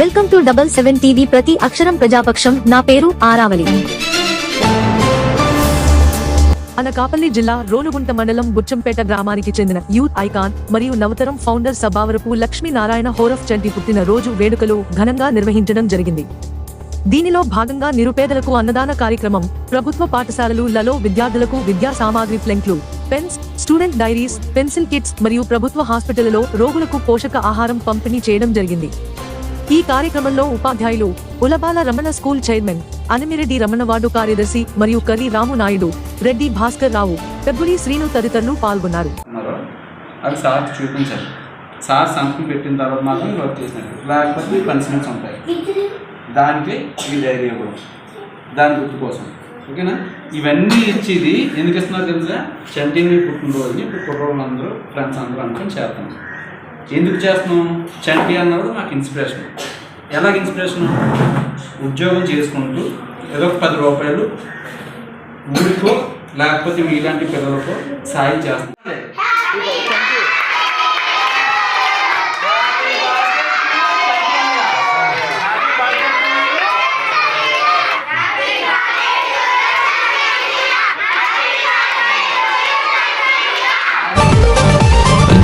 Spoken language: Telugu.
Welcome to double seven TV ప్రతి అక్షరం ప్రజాపక్షం. నా పేరు ఆరావళి. అనకాపల్లి జిల్లా రోలుగుంట మండలం బుచ్చంపేట గ్రామానికి చెందిన యూత్ ఐకాన్ మరియు నవతరం ఫౌండర్ సభావరపు లక్ష్మీనారాయణ హోరఫ్ చంటి పుట్టిన రోజు వేడుకలు ఘనంగా నిర్వహించడం జరిగింది. దీనిలో భాగంగా నిరుపేదలకు అన్నదాన కార్యక్రమం ప్రభుత్వ పాఠశాలలు లలో విద్యార్థులకు విద్యా సామాగ్రి ఫ్లెంక్లు pens student diaries pencil kits మరియు ప్రభుత్వ హాస్పిటల్లో రోగులకు పోషక ఆహారం పంపిణీ చేయడం జరిగింది. ఈ కార్యక్రమంలో ఉపాధ్యాయులు ఉలబాల రమణ స్కూల్ చైర్మన్ అనిమిరెడ్డి రమణవాడు కార్యదర్శి మరియు కర్రీ రాము నాయుడు రెడ్డి భాస్కర్ రావు పెబ్బులి శ్రీను తదితరులు పాల్గొన్నారు. ఉన్నారో. అవి సార్ చూపించారు. సార్ సంతకం పెట్టిన తర్వాత మాత్రం వర్క్ చేసినట్టు. లేకపోతే పనిష్మెంట్స్ ఉంటాయి. దానికి ఈ డైరీ ఇవ్వడం. దాని గుర్తు కోసం. ఓకేనా? ఇవన్నీ ఇచ్చేది ఎందుకు ఇస్తున్నారు తెలుసా? చంటిని పుట్టినరోజుని ఇప్పుడు కుర్రోళ్ళందరూ ఫ్రెండ్స్ అందరూ అనుకుని చేస్తాం. ఎందుకు చేస్తున్నాం చంటి అన్నది నాకు ఇన్స్పిరేషన్ ఎలాగ ఇన్స్పిరేషన్ ఉద్యోగం చేసుకుంటూ ఏదో ఒక పది రూపాయలు ఊరికో లేకపోతే మీలాంటి పిల్లలకో సాయం చేస్తాం